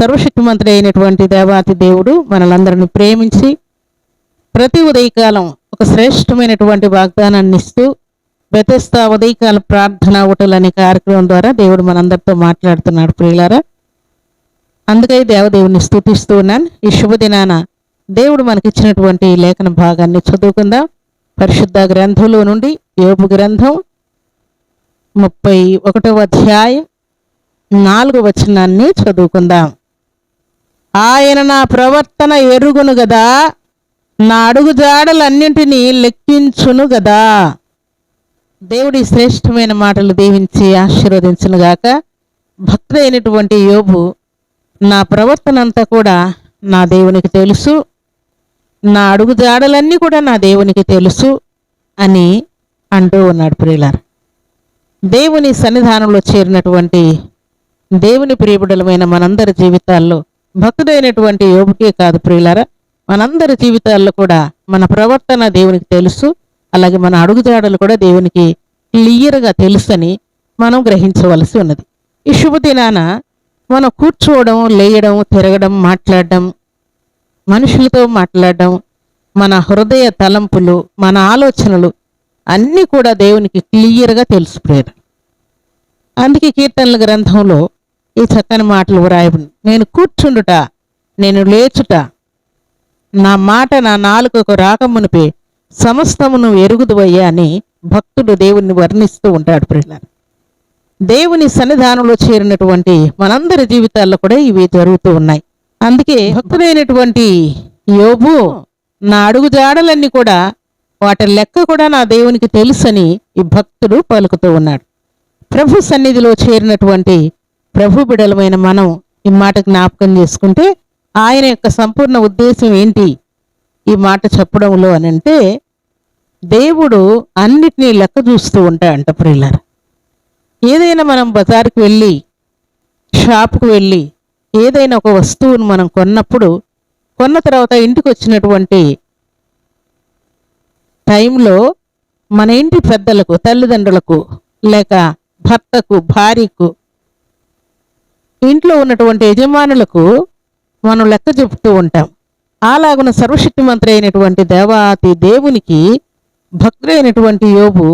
సర్వశక్తిమంతుడు అయినటువంటి దేవాతి దేవుడు మనలందరిని ప్రేమించి ప్రతి ఉదయకాలం ఒక శ్రేష్టమైనటువంటి వాగ్దానాన్ని ఇస్తూ బెతస్తా ఉదయకాల ప్రార్థన ఓటలు అనే కార్యక్రమం ద్వారా దేవుడు మనందరితో మాట్లాడుతున్నాడు ప్రియులారా. అందుకై దేవదేవుని స్థుతిస్తూ ఉన్నాను. ఈ శుభదినాన దేవుడు మనకిచ్చినటువంటి లేఖన భాగాన్ని చదువుకుందాం. పరిశుద్ధ గ్రంథంలో నుండి యోపు గ్రంథం ముప్పై ఒకటవ అధ్యాయం నాలుగు వచనాన్ని చదువుకుందాం. ఆయన నా ప్రవర్తన ఎరుగును గదా. నా అడుగు జాడలన్నింటినీ లెక్కించును గదా. దేవుడి శ్రేష్టమైన మాటలు దీవించి ఆశీర్వదించును గాక. భక్తుడైనటువంటి యోబు నా ప్రవర్తన అంతా కూడా నా దేవునికి తెలుసు. నా అడుగు జాడలన్నీ కూడా నా దేవునికి తెలుసు అని అంటూ ఉన్నాడు ప్రియులారు. దేవుని సన్నిధానంలో చేరినటువంటి దేవుని ప్రియబుడలమైన మనందరి జీవితాల్లో భక్తుడైనటువంటి యోబుకే కాదు ప్రియులారా. మనందరి జీవితాల్లో కూడా మన ప్రవర్తన దేవునికి తెలుసు. అలాగే మన అడుగుజాడలు కూడా దేవునికి క్లియర్గా తెలుసని మనం గ్రహించవలసి ఉన్నది. ఈ శుభదినాన మనం కూర్చోవడం లేయడం తిరగడం మాట్లాడడం మనుషులతో మాట్లాడడం మన హృదయ తలంపులు మన ఆలోచనలు అన్నీ కూడా దేవునికి క్లియర్గా తెలుసు ప్రేర అందుకే కీర్తనల గ్రంథంలో ఈ చక్కని మాటలు వ్రాయబడి నేను కూర్చుండుట నేను లేచుట నా మాట నా నాలుకకు రాకమునిపే సమస్తమును ఎరుగుదువయ్యా అని భక్తుడు దేవుణ్ణి వర్ణిస్తూ ఉంటాడు ప్రియుల దేవుని సన్నిధానంలో చేరినటువంటి మనందరి జీవితాల్లో కూడా ఇవి జరుగుతూ ఉన్నాయి. అందుకే భక్తుడైనటువంటి యోబు నా అడుగు జాడలన్నీ కూడా వాటి లెక్క కూడా నా దేవునికి తెలుసని ఈ భక్తుడు పలుకుతూ ఉన్నాడు. ప్రభు సన్నిధిలో చేరినటువంటి ప్రభు బిడలమైన మనం ఈ మాట జ్ఞాపకం చేసుకుంటే ఆయన యొక్క సంపూర్ణ ఉద్దేశం ఏంటి? ఈ మాట చెప్పడంలో అని అంటే దేవుడు అన్నిటినీ లెక్క చూస్తూ ఉంటాడంట ప్రిల్లర్ ఏదైనా మనం బజార్కి వెళ్ళి షాప్కి వెళ్ళి ఏదైనా ఒక వస్తువును మనం కొన్నప్పుడు కొన్న తర్వాత ఇంటికి వచ్చినటువంటి టైంలో మన ఇంటి పెద్దలకు తల్లిదండ్రులకు లేక భర్తకు భార్యకు ఇంట్లో ఉన్నటువంటి యజమానులకు మనం లెక్క చెప్తూ ఉంటాం. అలాగున సర్వశక్తిమంత్రి అయినటువంటి దేవాతి దేవునికి భక్తుడైనటువంటి యోబు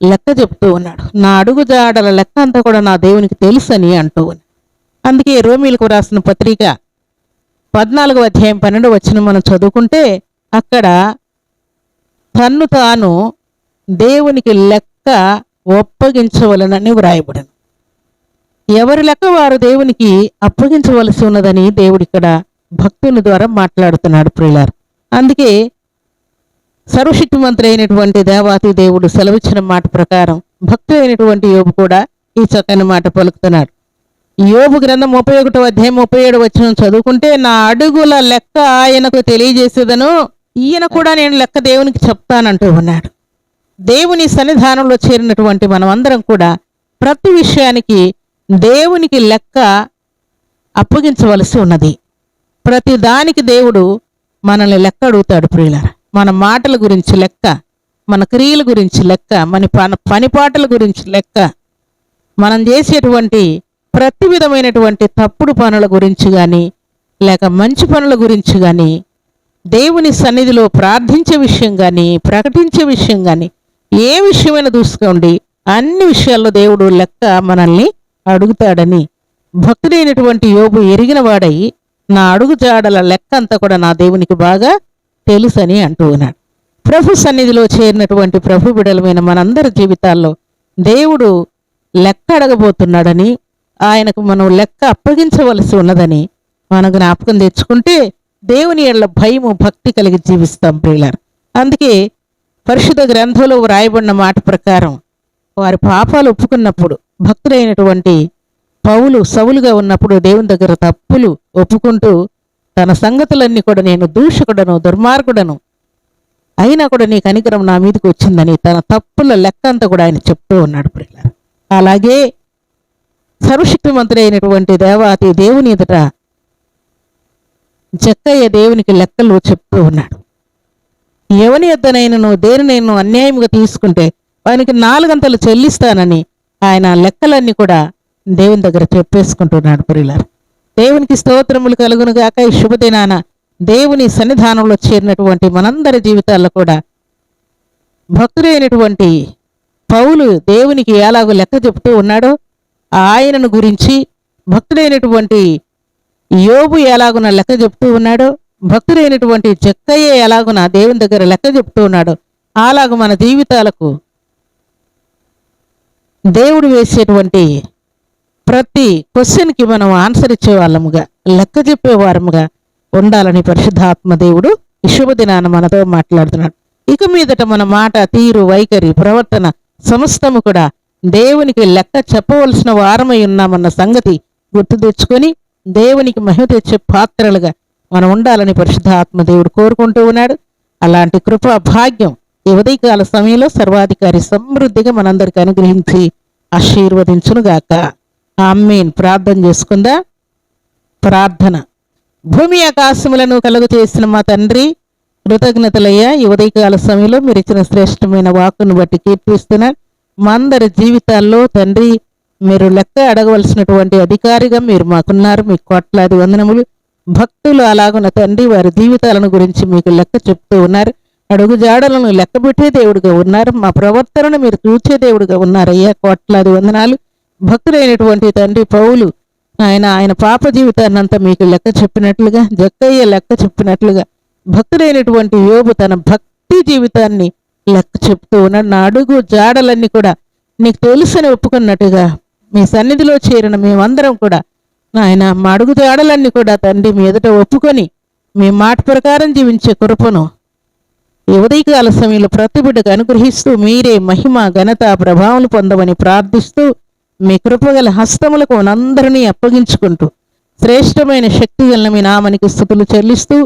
లెక్క చెప్తూ ఉన్నాడు. నా అడుగు జాడల లెక్క అంతా కూడా నా దేవునికి తెలుసని అంటూ ఉన్నాడు. అందుకే రోమిలకు రాసిన పత్రిక పద్నాలుగు అధ్యాయం పన్నెండు వచ్చిన మనం చదువుకుంటే అక్కడ తన్ను తాను దేవునికి లెక్క ఒప్పగించవలనని వ్రాయబడను ఎవరి లెక్క వారు దేవునికి అప్పగించవలసి ఉన్నదని దేవుడు ఇక్కడ భక్తుని ద్వారా మాట్లాడుతున్నాడు ప్రియులారు. అందుకే సర్వశక్తిమంతుడు అయినటువంటి దేవాతి దేవుడు సెలవిచ్చిన మాట ప్రకారం భక్తు అయినటువంటి యోబు కూడా ఈ చక్కని మాట పలుకుతున్నాడు. యోబు గ్రంథం ముప్పై ఒకటో అధ్యాయం ముప్పై ఏడు వచ్చిన చదువుకుంటే నా అడుగుల లెక్క ఆయనకు తెలియజేసేదను ఈయన కూడా నేను లెక్క దేవునికి చెప్తానంటూ ఉన్నాడు. దేవుని సన్నిధానంలో చేరినటువంటి మనమందరం కూడా ప్రతి విషయానికి దేవునికి లెక్క అప్పగించవలసి ఉన్నది. ప్రతి దానికి దేవుడు మనల్ని లెక్క అడుగుతాడు ప్రియులారా. మన మాటల గురించి లెక్క మన క్రియల గురించి లెక్క మన పన పనిపాటల గురించి లెక్క మనం చేసేటువంటి ప్రతి విధమైనటువంటి తప్పుడు పనుల గురించి కానీ లేక మంచి పనుల గురించి కానీ దేవుని సన్నిధిలో ప్రార్థించే విషయం కానీ ప్రకటించే విషయం కానీ ఏ విషయమైనా చూసుకోండి. అన్ని విషయాల్లో దేవుడు లెక్క మనల్ని అడుగుతాడని. భక్తుడైనటువంటి యోబు ఎరిగిన వాడై నా అడుగు జాడల లెక్క అంతా కూడా నా దేవునికి బాగా తెలుసని అంటూ ఉన్నాడు. ప్రభు సన్నిధిలో చేరినటువంటి ప్రభు బిడలమైన మనందరి జీవితాల్లో దేవుడు లెక్క అడగబోతున్నాడని ఆయనకు మనం లెక్క అప్పగించవలసి ఉన్నదని మనం జ్ఞాపకం తెచ్చుకుంటే దేవుని ఎళ్ళ భయము భక్తి కలిగి జీవిస్తాం ప్రియులారు. అందుకే పరిశుద్ధ గ్రంథంలో వ్రాయబడిన మాట ప్రకారం వారి పాపాలు ఒప్పుకున్నప్పుడు భక్తుడైనటువంటి పౌలు సవులుగా ఉన్నప్పుడు దేవుని దగ్గర తప్పులు ఒప్పుకుంటూ తన సంగతులన్నీ కూడా నేను దూషకుడను దుర్మార్గుడను. అయినా కూడా నీ కనికరం నా మీదకి వచ్చిందని తన తప్పుల లెక్క అంతా కూడా ఆయన చెప్తూ ఉన్నాడు ప్రియులారా. అలాగే సర్వశక్తిమంతుడు అయినటువంటి దేవాతి దేవుని ఎదుట జక్కయ్య దేవునికి లెక్కలు చెప్తూ ఉన్నాడు. ఎవని యొద్దనైనను దేనినైనా అన్యాయంగా తీసుకుంటే వానికి నాలుగంతలు చెల్లిస్తానని ఆయన లెక్కలన్నీ కూడా దేవుని దగ్గర చెప్పేసుకుంటున్నాడు ప్రియులారు. దేవునికి స్తోత్రములు కలుగును గాక ఈ శుభదినాన దేవుని సన్నిధానంలో చేరినటువంటి మనందరి జీవితాల్లో కూడా భక్తుడైనటువంటి పౌలు దేవునికి ఎలాగో లెక్క చెబుతూ ఉన్నాడో ఆయనను గురించి భక్తుడైనటువంటి యోబు ఎలాగున లెక్క చెప్తూ ఉన్నాడో భక్తుడైనటువంటి జక్కయ్య ఎలాగున దేవుని దగ్గర లెక్క చెప్తూ ఉన్నాడో అలాగ మన జీవితాలకు దేవుడు వేసేటువంటి ప్రతి క్వశ్చన్కి మనం ఆన్సర్ ఇచ్చే వాళ్ళముగా లెక్క చెప్పే వారముగా ఉండాలని పరిశుద్ధాత్మ దేవుడు ఈ మనతో మాట్లాడుతున్నాడు. ఇక మీదట మన మాట తీరు వైఖరి ప్రవర్తన సమస్తము కూడా దేవునికి లెక్క చెప్పవలసిన వారమై ఉన్నామన్న సంగతి గుర్తు తెచ్చుకొని దేవునికి మహిమ తెచ్చే పాత్రలుగా మనం ఉండాలని పరిశుద్ధాత్మ దేవుడు కోరుకుంటూ ఉన్నాడు. అలాంటి కృపా భాగ్యం ఈ ఉదయకాల సమయంలో సర్వాధికారి సమృద్ధిగా మనందరికి అనుగ్రహించి ఆశీర్వదించునుగాక. ఆమెన్. ప్రార్థన చేసుకుందా? ప్రార్థన. భూమి ఆకాశములను కలుగు చేసిన మా తండ్రి కృతజ్ఞతలయ్యా ఈ ఉదయకాల సమయంలో మీరు ఇచ్చిన శ్రేష్టమైన వాక్కును బట్టి కీర్తిస్తున్నారు మా అందరి జీవితాల్లో తండ్రి మీరు లెక్క అడగవలసినటువంటి అధికారిగా మీరు మాకున్నారు. మీ కోట్లాది వందనములు. భక్తులు అలాగున్న తండ్రి వారి జీవితాలను గురించి మీకు లెక్క చెప్తూ ఉన్నారు. అడుగు జాడలను లెక్కబెట్టే దేవుడుగా ఉన్నారు. మా ప్రవర్తనను మీరు చూచే దేవుడుగా ఉన్నారయ్యా కోట్లాది వందనాలు. భక్తులైనటువంటి తండ్రి పౌలు ఆయన ఆయన పాప జీవితాన్ని అంతా మీకు లెక్క చెప్పినట్లుగా జక్కయ్య లెక్క చెప్పినట్లుగా భక్తుడైనటువంటి యోబు తన భక్తి జీవితాన్ని లెక్క చెప్తూ ఉన్నాడు. నా అడుగు జాడలన్నీ కూడా నీకు తెలుసని ఒప్పుకున్నట్టుగా మీ సన్నిధిలో చేరిన మేమందరం కూడా నాయన మా అడుగు జాడలన్నీ కూడా తండ్రి మీ ఎదుట ఒప్పుకొని మీ మాట ప్రకారం జీవించే కృపను ఈ ఉదయకాల సమయంలో ప్రతి బిడ్డకు అనుగ్రహిస్తూ మీరే మహిమ ఘనత ప్రభావం పొందమని ప్రార్థిస్తూ మీ కృపగల హస్తములకు మనందరినీ అప్పగించుకుంటూ శ్రేష్టమైన శక్తి వలన మీ నామనికి స్థుతులు చెల్లిస్తూ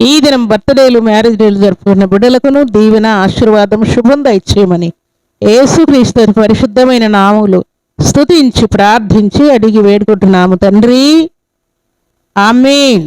ఈ దినం బర్త్డేలు మ్యారేజ్ డేలు జరుపుకున్న బిడ్డలకును దీవెన ఆశీర్వాదం శుభం దయచేయమని ఏసుక్రీస్తు పరిశుద్ధమైన నామములు స్తుతించి ప్రార్థించి అడిగి వేడుకుంటున్నాము తండ్రి. ఆమెన్.